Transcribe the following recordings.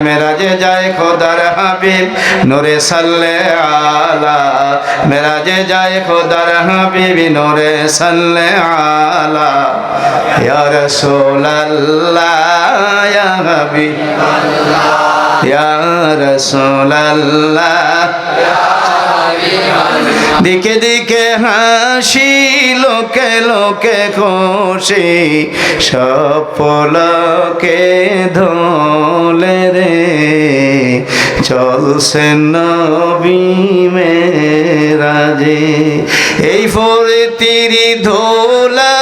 মেরাজে যায় খোদার হাবিব নোরে সাল্লে আলা মেরাজে যায় খোদার হাবিব নোরে সাল্লে আলা ইয়া রাসূলুল্লাহ ইয়া হাবিব ইয়া রাসূলুল্লাহ দিকে দিকে হাসি, লোকে লোকে খুশি সপলকে ধোলে রে। চলছে নবী মেরাজে, এই ফোরে তিরি ধোলা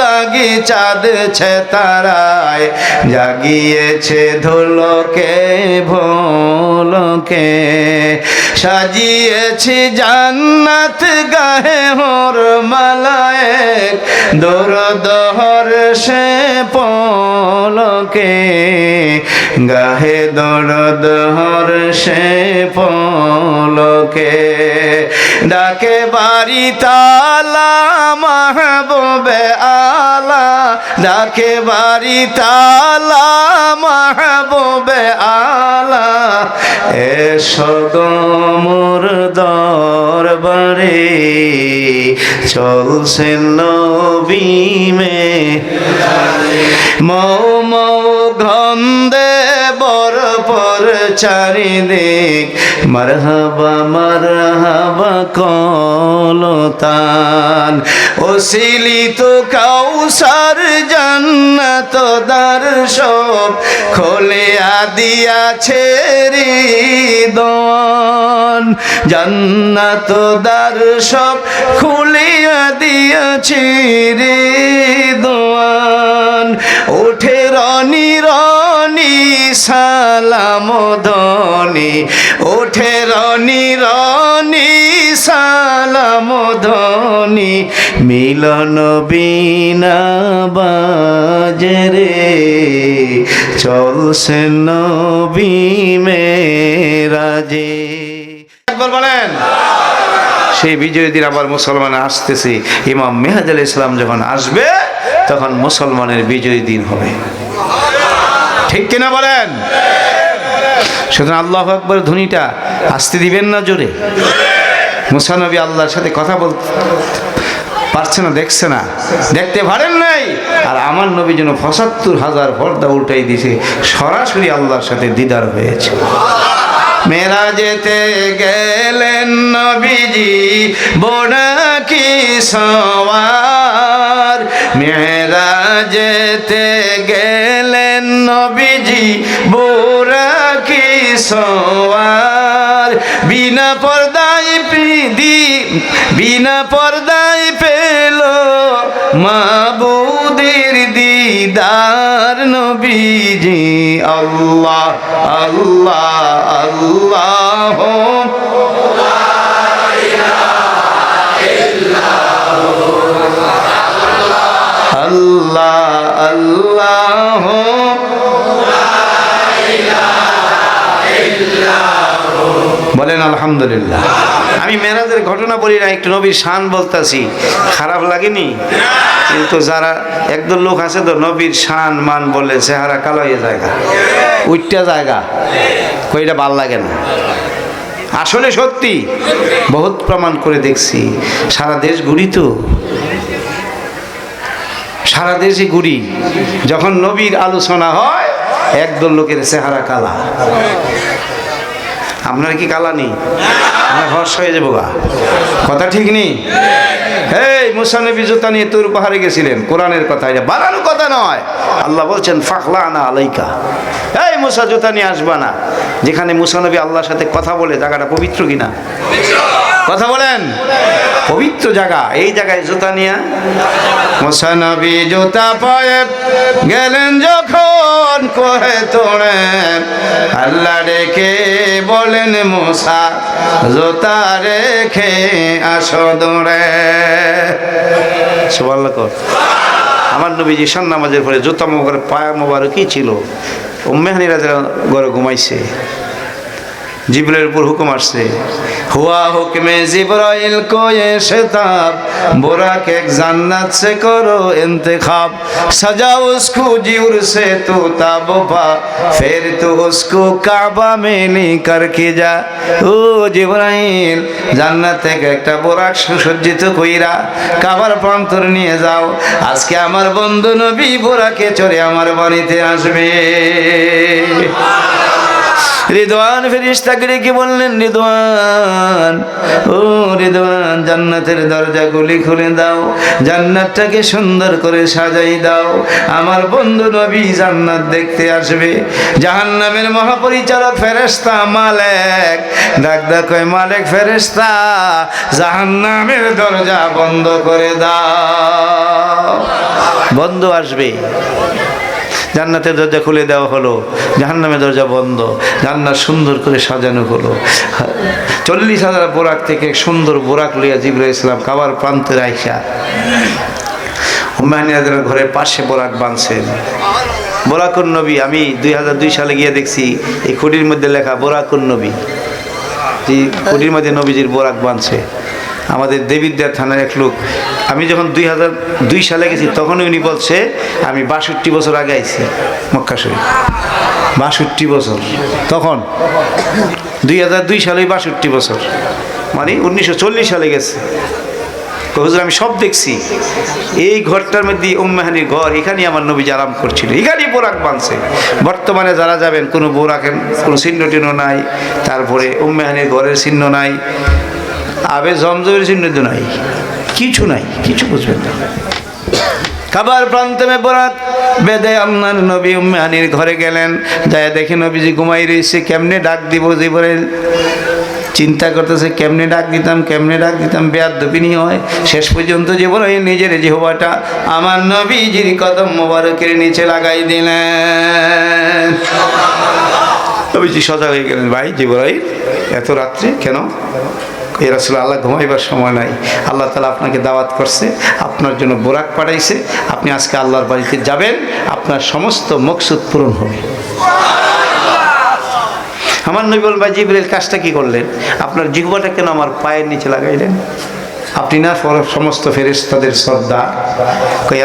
লাগি চাঁদ ছে তারায় জাগিয়েছে ধুলোকে, ভোলকে। সাজিয়েছি জান্নাত গাহে হর মালায়। দোর দহর সে পলকে গাহে দোরদহর সে পলকে। ডাকে বাড়ি তালা মাহবুবে আলা। ডাকে বাড়ি তালা মাহবুবে আলা। এসো গোমর দরবারে, চলছে নবী মৌ। মৌ গন্ধে বর পর চারিদিক। মারহাবা মারহাবা, কলতান। ওসিলি তো কাউসার জান্নাত দর্শক খোলে আদিয়া দিয়াছে হৃদন জান্নাত দর্শক খুলিয়া দিয়াছে হৃদন ওঠে রনি রনি, সালাম ধনি ওঠে রনি রনি, সালাম ধনি মিলন বিনা বাজরে চলছে নবী মেরাজে একবার বলেন, সেই বিজয় দিন আবার মুসলমান আসতেছে। ইমাম মেহাজ আলী ইসলাম যখন আসবে তখন মুসলমানের বিজয়ী দিন হবে। ঠিক কিনা বলেন? সুতরাং আল্লাহ আকবর ধ্বনিটা আসতে দিবেন না জোরে। মুসানবী আল্লাহর সাথে কথা বলতে পারছে না, দেখছে না। দেখতে পারেন নাই? আর আমার নবী যেন পঁচাত্তর হাজার পর্দা উল্টাই দিছে সরাসরি আল্লাহর সাথে দিদার হয়েছে। মেরা যেতে গেলেন নবীজি বড় কি সওয়ার মেরা যেতে গেলেন নবীজি, বোরা কি সওয়ার বিনা পর্দায় প্রীতি, বিনা পর্দায় পেল মাবুদের দিদার নবীজি। আল্লাহ আল্লাহ আল্লাহ। আল্লাহ বলেন আলহামদুলিল্লাহ। আমি মেরাজের ঘটনা বলি না, একটু নবীর শান বলতাছি। খারাপ লাগেনি? কিন্তু যারা একদল লোক আছে তো, নবীর শান, মান বলে চেহারা কালো হয়ে জায়গা উইটটা জায়গা কইটা ভালো লাগে না। আসলে সত্যি, বহুত প্রমাণ করে দেখছি। সারা দেশ ঘুরি তো। সারা দেশে ঘুরি। যখন নবীর আলোচনা হয়, একদল লোকের চেহারা কালা। আপনার কি কালা নেই? আপনার হর্ষ হয়ে যাব গা। কথা ঠিক নেই? এই মুসানবী জুতা নিয়ে তোর পাহাড়ে গেছিলেন। কোরআনের কথা, এটা বানানো কথা নয়। আল্লাহ বলছেন ফাখলা আনা আলাইকা। এই, মুসা জুতা নিয়ে আসবা না। যেখানে মুসানবী আল্লাহর সাথে কথা বলে, জায়গাটা পবিত্র কিনা? কথা বলেন। পবিত্র জায়গা, এই জায়গায় জুতা নিয়ে। মুসানবী জুতা পায়ে গেলেন যখন কহে তোড়ে। আল্লাহ রেখে বলেন, মুসা, জুতা রেখে আসো দৌড়ে। সুবহানাল্লাহ আমার নবীজি সান নামাজের পরে জুতা মোবারক, পায়া মোবারকই ছিল। উম্মেহানিরা যারা ঘরে ঘুমাইছে জিবরাইল উপর হুকুম আসছে। হুয়া হুকমে জিব্রাইল কয়ে শেতাব বোরাক এক জান্নাত সে করো ইন্তেখাব। সাজা উসকো জিউর সে তু তাববা, ফের তু উসকো কাবা মেলি করকে যা। ও জিবরাইল, জান্নাত থেকে একটা বোরাক সুসজ্জিত কইরা কাবার প্রান্তর নিয়ে যাও। আজকে আমার বন্ধু নবী বোরাকে চড়ে আমার বাড়িতে আসবে। রিদওয়ান ফেরিস্তাকে ডেকে বললেন, রিদওয়ান, ও রিদওয়ান, জান্নাতের দরজাগুলি খুলে দাও, জান্নাতটাকে সুন্দর করে সাজাই দাও। আমার বন্ধু নবী জান্নাত দেখতে আসবে। জাহান্নামের মহাপরিচালক ফেরেস্তা মালেক। ডাক ডাক কয়, মালেক ফেরেস্তা জাহান্নামের দরজা বন্ধ করে দাও। বন্ধ আসবে। জান্নাতের দরজা খুলে দেওয়া হলো, জাহান্নামের দরজা বন্ধ, জান্নাত সুন্দর করে সাজানো হলো। চল্লিশ হাজার বোরাক থেকে সুন্দর বোরাক লইয়া জিবরা ইসলাম কাবার প্রান্তের আইসা হুমায়ুনিয়াদের ঘরের পাশে বোরাক বাঁধছেন। বোরাকুন নবী, আমি দুই হাজার দুই সালে গিয়ে দেখছি, এই খুঁটির মধ্যে লেখা বোরাকুন নবী। যে খুঁটির মধ্যে নবীজির বোরাক বাঁধছে। আমাদের দেবিদ্যার থানার এক লোক। আমি যখন দুই হাজার দুই সালে গেছি তখন উনি বলছে, আমি বাষট্টি বছর আগে আইছি মক্কা শরীফ। বাষট্টি বছর। তখন? দুই হাজার দুই সালে বাষট্টি বছর। মানে উনিশশো চল্লিশ সালে গেছে। হুজুর, আমি সব দেখছি। এই ঘরটার মধ্যে উম্মাহানির ঘর, এখানেই আমার নবী আরাম করছিল। এখানেই বোরাক বানছে বর্তমানে যারা যাবেন, কোনো বোরাকের কোনো চিহ্ন টিহ্ন নাই। তারপরে উম্মাহানির ঘরের চিহ্ন নাই। আবে জমজমের চিহ্ন তো নাই। কিছু নাই, কিছু বুঝবেন না। খাবার প্রান্তে বোরাক বেদে আপনার নবী উম্মাহানির ঘরে গেলেন। যায় দেখে নবীজি ঘুমাই রয়েছে, কেমনে ডাক দিব জীবনের চিন্তা করতেছে, কেমনে ডাক দিতাম, কেমনে ডাক দিতাম বেয়ার দপিনি হয়। শেষ পর্যন্ত যে বড় নিজের জিহবাটা আমার নবীজির কদম মোবারকের নিচে লাগাই দিলেন। নবীজি সজাগ হয়ে গেলেন, ভাই জীবরাই এত রাত্রে কেন? এ রাসুল আল্লাহ ঘুমাইবার সময় নাই। আল্লাহ তালা আপনাকে দাওয়াত করছে, আপনার জন্য বোরাক পাঠাইছে। আপনি আজকে আল্লাহর বাড়িতে যাবেন, আপনার সমস্ত মকসুদ পূরণ হবে। আমার নবী বল ভাই জিবরেল, কাজটা কি করলেন? আপনার জিহ্বাটা কেন আমার পায়ের নিচে লাগাইলেন? আপনি না সমস্ত ফেরেস্তাদের সর্দার।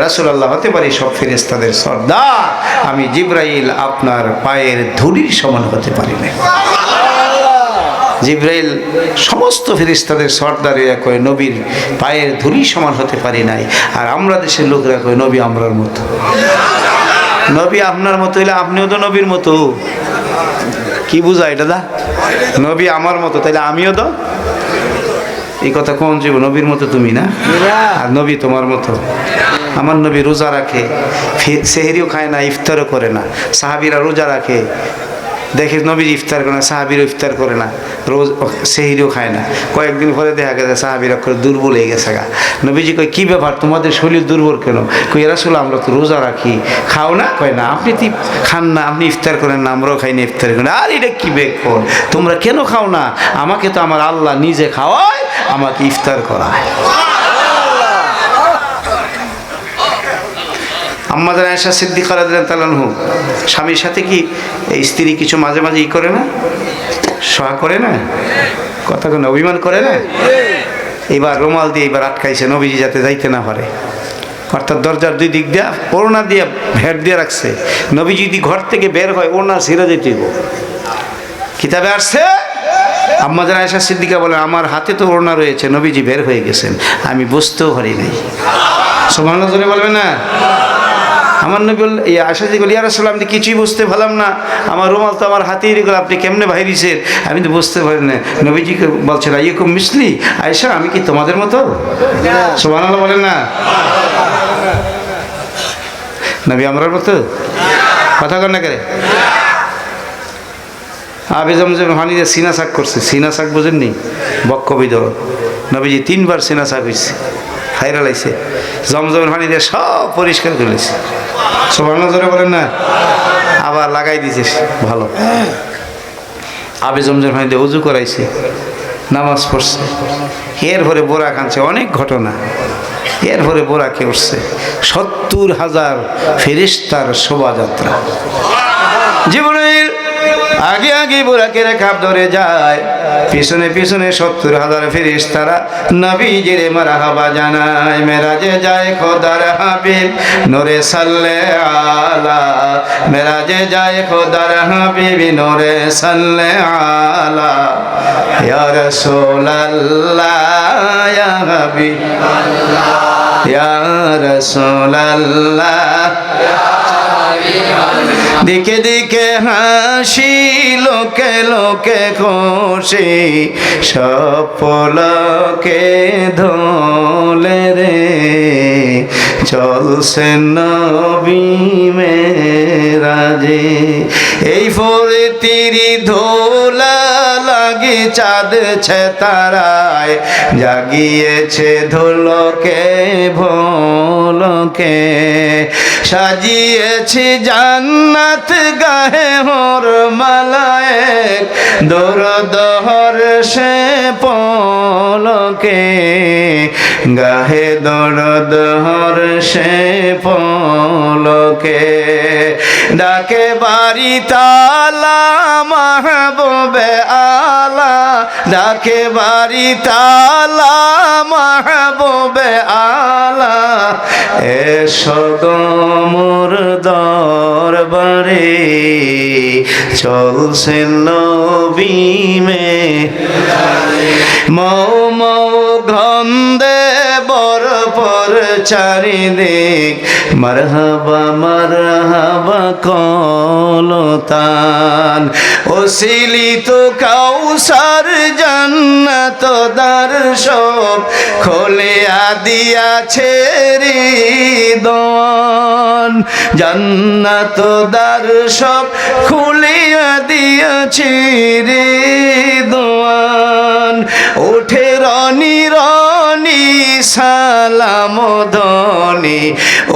রাসুল্লাহ হতে পারি সব ফেরেস্তাদের সর্দার। আমি জিব্রাইল আপনার পায়ের ধুলির সমান হতে পারি না জিব্রাইল, সমস্ত ফেরিস্তাদের সর্দারে কয় নবীর পায়ের ধুলি সমান হতে পারি নাই। আর আমরা দেশের লোকরা কয় নবী, আমরার মতো। নবী আপনার মতো হইলে আপনিও তো নবীর মতো। কি বুঝায় এটা দা? নবী আমার মতো, তাইলে আমিও তো? এই কথা কোন জীব, নবীর মতো তুমি না? আর নবী তোমার মতো। আমার নবী রোজা রাখে সেহরিও খায় না, ইফতারও করে না। সাহাবিরা রোজা রাখে দেখে নবীর ইফতার করে না, সাহাবিরও ইফতার করে না, রোজ সেহিরও খায় না। কয়েকদিন পরে দেখা গেছে সাহাবিরা করে দুর্বল হয়ে গেছে গা। নবীজি কয়, কী ব্যাপার? তোমাদের শরীর দুর্বল কেন? কই এরা শুলো আমরা তো রোজা রাখি। খাও না? কয়, না, আপনি তো খান না, আপনি ইফতার করেন না, আমরাও খাই না ইফতার করেন আর, এটা কী বেকর তোমরা কেন খাও না? আমাকে তো আমার আল্লাহ নিজে খাওয়ায়, আমাকে ইফতার করায়। আম্মাদের আয়সা সিদ্দিক তালানহু স্বামীর সাথে কি এই স্ত্রী কিছু মাঝে মাঝে ই করে না? সহা করে না? কথা কোনো অভিমান করে না? এবার রুমাল দিয়ে এবার আটকাইছে, নবীজি যাতে যাইতে না পারে। অর্থাৎ দরজার দুই দিক দিয়া, ওড়না দিয়ে ভেট দিয়ে রাখছে। নবী যদি ঘর থেকে বের হয়, ওড়না ছিঁড়ে যেতে কিতাবে আসছে? আম্মাদের আয়সা সিদ্দিকা বলে, আমার হাতে তো ওড়না রয়েছে, নবীজি বের হয়ে গেছেন। আমি বুঝতেও পারি নাই। সমান বলবে না? আমার নবী বলল, এই আশাজি বলি ইয়ারসলাম আমি কিছুই বুঝতে পারলাম না। আমার রুমাল তো আমার হাতেই রেখে আপনি কেমনে বাইরিছেন আমি তো বুঝতে পারি না। নবীজিকে বলছেন আইয়ে খুব মিসলি আয়সা আমি কি তোমাদের মতো? সোমান বলেন না। নবী আমরার মতো? কথা কর না করে। জমজম হানি দিয়ে সিনা শাক করছে সিনা শাক বোঝেননি? বক্ষ বিদর নবীজি তিনবার সিনা শাক হয়েছে খাইরা লাইছে। জমজমের পানি দিয়ে সব পরিষ্কার করে লেছে সবার নজরে বলেন না? আবার লাগাই দিছে ভালো। আবে জমজমের পানি দিয়ে উজু করাইছে। নামাজ পড়ছে। এর ভরে বোরা কানছে অনেক ঘটনা। এর ভরে বোরা কে উঠছে? সত্তর হাজার ফেরিস্তার শোভাযাত্রা। জীবনের আগে আগে বুরাকের খাপ ধরে যায়। পিছনে পিছনে সত্তর হাজার ফিরিস তারা মারা হাবা জানায়, মেরাজে যায় খোদার হাবিব, নোরে সাল্লে আলা। মেরাজে যায় খোদার হাবিব, নোরে সাল্লে আলা। ইয়া রাসূলাল্লাহ, ইয়া হাবিব। ইয়া রাসূলাল্লাহ দিকে দিকে হাসি, লোকে লোকে খুশি সপলকে ধোলে রে। চলছে নবী মেরাজে। এই ফোরে তিরি ধোলা লাগি চাঁদ ছে তারায়, জাগিয়েছে ধুলোকে, ভোলকে। সাজিয়েছি জান্নাত গাহে হর মালায় দোর দহর সে পলকে। গাহে দোর দহর সে পলকে, ডাকে বাড়ি তালা মাহবুবে আলা, ডাকে বাড়ি তালা মাহবুবে আলা। এসো মোর দরবারে, চলছে নবী মে মৌ মৌ গন্ধে বর পর চারিদিক, মারহাবা মারহাবা, কলতান। ওসিলি তো কাউসার জান্নাত দার সব খোলিয়া দিয়াছে হৃদন জান্নাত দার সব খুলিয়া দিয়াছে হৃদন উঠে রনি রনি সালাম ধনি,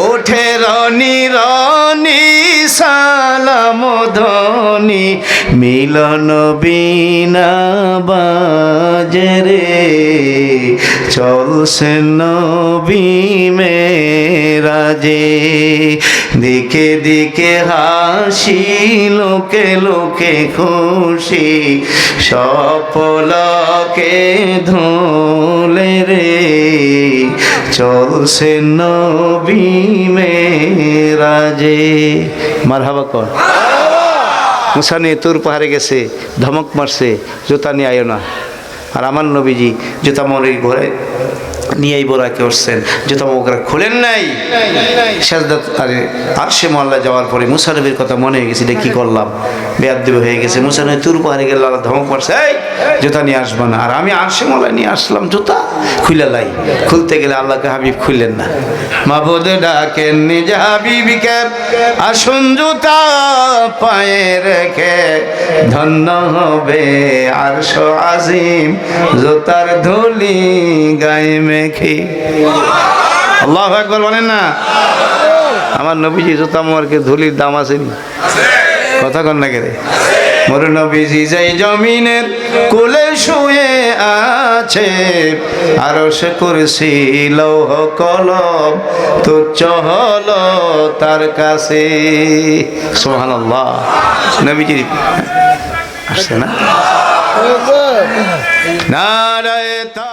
ওঠে রনি রনি, সালাম ধনি। মিলন বিনা বাজরে চলছে নবী মেরাজে দিকে দিকে হাসি, লোকে লোকে খুশি সপলকে ধুলে রে চলছে নবী মেরাজে। মারহাবা কর। মুসা তোর পাহাড়ে গেছে, ধমক মারছে, জুতা নিয়ে আয়ো না। আর আমার নবীজি জুতা মরে ঘরে নিয়েই বোরাকে উঠছেন জুতা মোকরা খুলেন নাই? সাজদাত, আরে, আরশে মহল্লা যাওয়ার পরে মুসা নবীর কথা মনে হয়ে গেছে কি করলাম? বেয়াদ্দেব হয়ে গেছে। মুসা নবী তোর পাহাড়ে গেলে আল্লাহ ধমক মারছে, এই, জুতা নিয়ে আসব না। আর আমি আরশে মহল্লা নিয়ে আসলাম, জুতা খুলে লাই। খুলতে গেলে আল্লাহকে হাবিব খুললেন না। মাবুদ ডাকেন, নিজ হাবিবিকে আসুন জুতা পায়ে রেখে। ধন্য হবে আরশ আজিম, জুতার ধুলি গায়ে মেখে আল্লাহ একবার বলেন না? আমার নবীজি জুতা মোয়ারকে ধুলির দাম আসেনি। কথা কন না কেরে মোর নবীজি যাই জমিনের কোলে শুয়ে আছে আরও সে করেছি লৌহ কলম তুচ্ছ হলো তার কাছে। সোহান নবীজি আসছে না? তা